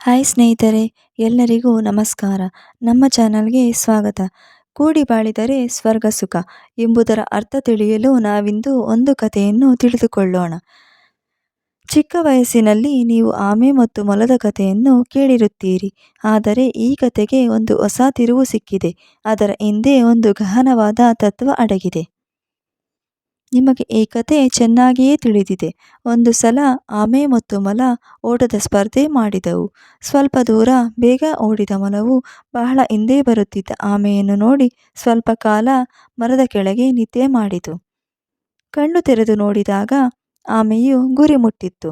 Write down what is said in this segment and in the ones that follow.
Hi ಸ್ನೇಹಿತರೆ, ಎಲ್ಲರಿಗೂ ನಮಸ್ಕಾರ. ನಮ್ಮ ಚಾನಲ್ಗೆ ಸ್ವಾಗತ. ಕೂಡಿ ಬಾಳಿದರೆ ಸ್ವರ್ಗ ಸುಖ ಎಂಬುದರ ಅರ್ಥ ತಿಳಿಯಲು ನಾವಿಂದು ಒಂದು ಕಥೆಯನ್ನು ತಿಳಿದುಕೊಳ್ಳೋಣ. ಚಿಕ್ಕ ವಯಸ್ಸಿನಲ್ಲಿ ನೀವು ಆಮೆ ಮತ್ತು ಮೊಲದ ಕಥೆಯನ್ನು ಕೇಳಿರುತ್ತೀರಿ. ಆದರೆ ಈ ಕಥೆಗೆ ಒಂದು ಹೊಸ ತಿರುವು ಸಿಕ್ಕಿದೆ. ಅದರ ಹಿಂದೆ ಒಂದು ಗಹನವಾದ ತತ್ವ ಅಡಗಿದೆ. ನಿಮಗೆ ಈ ಕತೆ ಚೆನ್ನಾಗಿಯೇ ತಿಳಿದಿದೆ. ಒಂದು ಸಲ ಆಮೆ ಮತ್ತು ಮಲ ಓಟದ ಸ್ಪರ್ಧೆ ಮಾಡಿದವು. ಸ್ವಲ್ಪ ದೂರ ಬೇಗ ಓಡಿದ ಮೊಲವು ಬಹಳ ಹಿಂದೆ ಬರುತ್ತಿದ್ದ ಆಮೆಯನ್ನು ನೋಡಿ ಸ್ವಲ್ಪ ಕಾಲ ಮರದ ಕೆಳಗೆ ನಿದ್ದೆ ಮಾಡಿತು. ಕಣ್ಣು ತೆರೆದು ನೋಡಿದಾಗ ಆಮೆಯು ಗುರಿ ಮುಟ್ಟಿತ್ತು.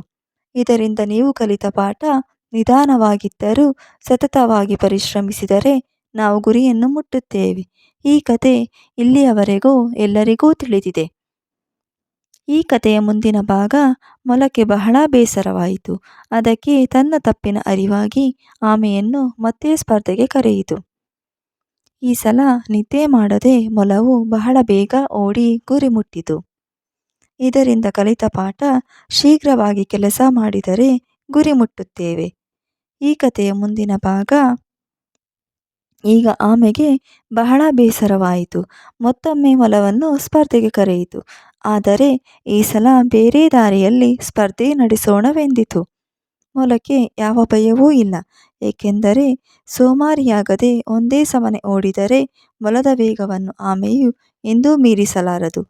ಇದರಿಂದ ನೀವು ಕಲಿತ ಪಾಠ ನಿಧಾನವಾಗಿದ್ದರೂ ಸತತವಾಗಿ ಪರಿಶ್ರಮಿಸಿದರೆ ನಾವು ಗುರಿಯನ್ನು ಮುಟ್ಟುತ್ತೇವೆ. ಈ ಕತೆ ಇಲ್ಲಿಯವರೆಗೂ ಎಲ್ಲರಿಗೂ ತಿಳಿದಿದೆ. ಈ ಕಥೆಯ ಮುಂದಿನ ಭಾಗ ಮೊಲಕ್ಕೆ ಬಹಳ ಬೇಸರವಾಯಿತು. ಅದಕ್ಕೆ ತನ್ನ ತಪ್ಪಿನ ಅರಿವಾಗಿ ಆಮೆಯನ್ನು ಮತ್ತೆ ಸ್ಪರ್ಧೆಗೆ ಕರೆಯಿತು. ಈ ಸಲ ನಿದ್ದೆ ಮಾಡದೆ ಮೊಲವು ಬಹಳ ಬೇಗ ಓಡಿ ಗುರಿ ಮುಟ್ಟಿತು. ಇದರಿಂದ ಕಲಿತ ಪಾಠ ಶೀಘ್ರವಾಗಿ ಕೆಲಸ ಮಾಡಿದರೆ ಗುರಿ ಮುಟ್ಟುತ್ತೇವೆ. ಈ ಕಥೆಯ ಮುಂದಿನ ಭಾಗ ಈಗ ಆಮೆಗೆ ಬಹಳ ಬೇಸರವಾಯಿತು. ಮತ್ತೊಮ್ಮೆ ಮೊಲವನ್ನು ಸ್ಪರ್ಧೆಗೆ ಕರೆಯಿತು. ಆದರೆ ಈ ಸಲ ಬೇರೆ ದಾರಿಯಲ್ಲಿ ಸ್ಪರ್ಧೆ ನಡೆಸೋಣವೆಂದಿತು. ಮೊಲಕ್ಕೆ ಯಾವ ಭಯವೂ ಇಲ್ಲ. ಏಕೆಂದರೆ ಸೋಮಾರಿಯಾಗದೆ ಒಂದೇ ಸಮನೆ ಓಡಿದರೆ ಮೊಲದ ವೇಗವನ್ನು ಆಮೆಯು ಎಂದೂ ಮೀರಿಸಲಾರದು.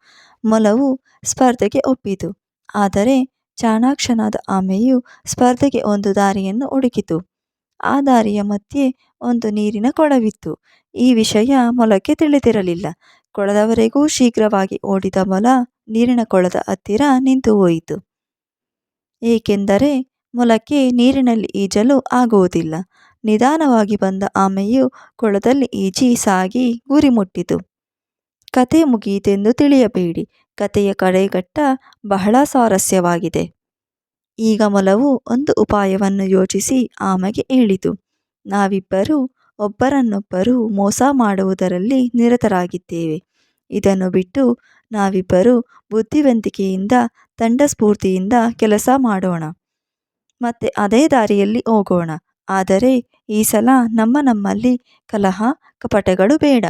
ಮೊಲವು ಸ್ಪರ್ಧೆಗೆ ಒಪ್ಪಿತು. ಆದರೆ ಚಾಣಾಕ್ಷನಾದ ಆಮೆಯು ಸ್ಪರ್ಧೆಗೆ ಒಂದು ದಾರಿಯನ್ನು ಹುಡುಕಿತು. ಆ ದಾರಿಯ ಮಧ್ಯೆ ಒಂದು ನೀರಿನ ಕೊಳವಿತ್ತು. ಈ ವಿಷಯ ಮೊಲಕ್ಕೆ ತಿಳಿದಿರಲಿಲ್ಲ. ಕೊಳದವರೆಗೂ ಶೀಘ್ರವಾಗಿ ಓಡಿದ ಮೊಲ ನೀರಿನ ಕೊಳದ ಹತ್ತಿರ ನಿಂತು ಹೋಯಿತು. ಏಕೆಂದರೆ ಮೊಲಕ್ಕೆ ನೀರಿನಲ್ಲಿ ಈಜಲು ಆಗುವುದಿಲ್ಲ. ನಿಧಾನವಾಗಿ ಬಂದ ಆಮೆಯು ಕೊಳದಲ್ಲಿ ಈಜಿ ಸಾಗಿ ಗುರಿ ಮುಟ್ಟಿತು. ಕತೆ ಮುಗಿಯಿತೆಂದು ತಿಳಿಯಬೇಡಿ. ಕತೆಯ ಕಡೆಗಟ್ಟ ಬಹಳ ಸ್ವಾರಸ್ಯವಾಗಿದೆ ಈಗ ಮೊಲವು ಒಂದು ಉಪಾಯವನ್ನು ಯೋಚಿಸಿ ಆಮೆಗೆ ಹೇಳಿತು. ನಾವಿಬ್ಬರೂ ಒಬ್ಬರನ್ನೊಬ್ಬರು ಮೋಸ ಮಾಡುವುದರಲ್ಲಿ ನಿರತರಾಗಿದ್ದೇವೆ. ಇದನ್ನು ಬಿಟ್ಟು ನಾವಿಬ್ಬರು ಬುದ್ಧಿವಂತಿಕೆಯಿಂದ ತಂಡ ಸ್ಫೂರ್ತಿಯಿಂದ ಕೆಲಸ ಮಾಡೋಣ. ಮತ್ತೆ ಅದೇ ದಾರಿಯಲ್ಲಿ ಹೋಗೋಣ. ಆದರೆ ಈ ಸಲ ನಮ್ಮ ನಮ್ಮಲ್ಲಿ ಕಲಹ, ಕಪಟಗಳು ಬೇಡ.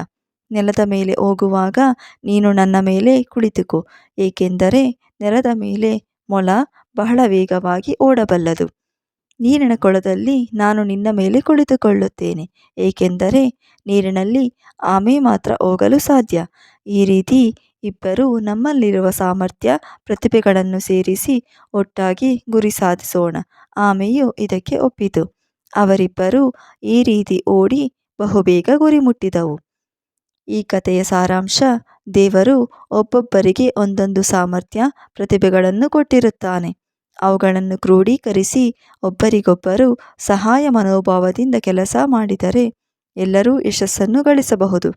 ನೆಲದ ಮೇಲೆ ಹೋಗುವಾಗ ನೀನು ನನ್ನ ಮೇಲೆ ಕುಳಿತುಕೋ. ಏಕೆಂದರೆ ನೆಲದ ಮೇಲೆ ಮೊಲ ಬಹಳ ವೇಗವಾಗಿ ಓಡಬಲ್ಲದು. ನೀರಿನ ಕೊಳದಲ್ಲಿ ನಾನು ನಿನ್ನ ಮೇಲೆ ಕುಳಿತುಕೊಳ್ಳುತ್ತೇನೆ, ಏಕೆಂದರೆ ನೀರಿನಲ್ಲಿ ಆಮೆ ಮಾತ್ರ ಹೋಗಲು ಸಾಧ್ಯ. ಈ ರೀತಿ ಇಬ್ಬರೂ ನಮ್ಮಲ್ಲಿರುವ ಸಾಮರ್ಥ್ಯ, ಪ್ರತಿಭೆಗಳನ್ನು ಸೇರಿಸಿ ಒಟ್ಟಾಗಿ ಗುರಿ ಸಾಧಿಸೋಣ. ಆಮೆಯು ಇದಕ್ಕೆ ಒಪ್ಪಿತು. ಅವರಿಬ್ಬರೂ ಈ ರೀತಿ ಓಡಿ ಬಹುಬೇಗ ಗುರಿ ಮುಟ್ಟಿದವು. ಈ ಕಥೆಯ ಸಾರಾಂಶ, ದೇವರು ಒಬ್ಬೊಬ್ಬರಿಗೆ ಒಂದೊಂದು ಸಾಮರ್ಥ್ಯ, ಪ್ರತಿಭೆಗಳನ್ನು ಕೊಟ್ಟಿರುತ್ತಾನೆ. ಅವುಗಳನ್ನು ಕ್ರೋಢೀಕರಿಸಿ ಒಬ್ಬರಿಗೊಬ್ಬರು ಸಹಾಯ ಮನೋಭಾವದಿಂದ ಕೆಲಸ ಮಾಡಿದರೆ ಎಲ್ಲರೂ ಯಶಸ್ಸನ್ನು ಗಳಿಸಬಹುದು.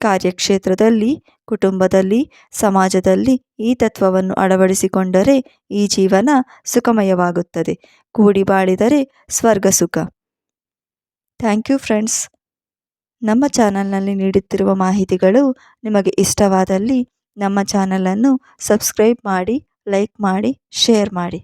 ಕಾರ್ಯಕ್ಷೇತ್ರದಲ್ಲಿ, ಕುಟುಂಬದಲ್ಲಿ, ಸಮಾಜದಲ್ಲಿ ಈ ತತ್ವವನ್ನು ಅಳವಡಿಸಿಕೊಂಡರೆ ಈ ಜೀವನ ಸುಖಮಯವಾಗುತ್ತದೆ. ಕೂಡಿ ಬಾಳಿದರೆ ಸ್ವರ್ಗ ಸುಖ. Thank you friends. ನಮ್ಮ ಚಾನಲ್ನಲ್ಲಿ ನೀಡುತ್ತಿರುವ ಮಾಹಿತಿಗಳು ನಿಮಗೆ ಇಷ್ಟವಾದಲ್ಲಿ ನಮ್ಮ ಚಾನಲನ್ನು ಸಬ್ಸ್ಕ್ರೈಬ್ ಮಾಡಿ ಲೈಕ್ ಮಾಡಿ ಶೇರ್ ಮಾಡಿ.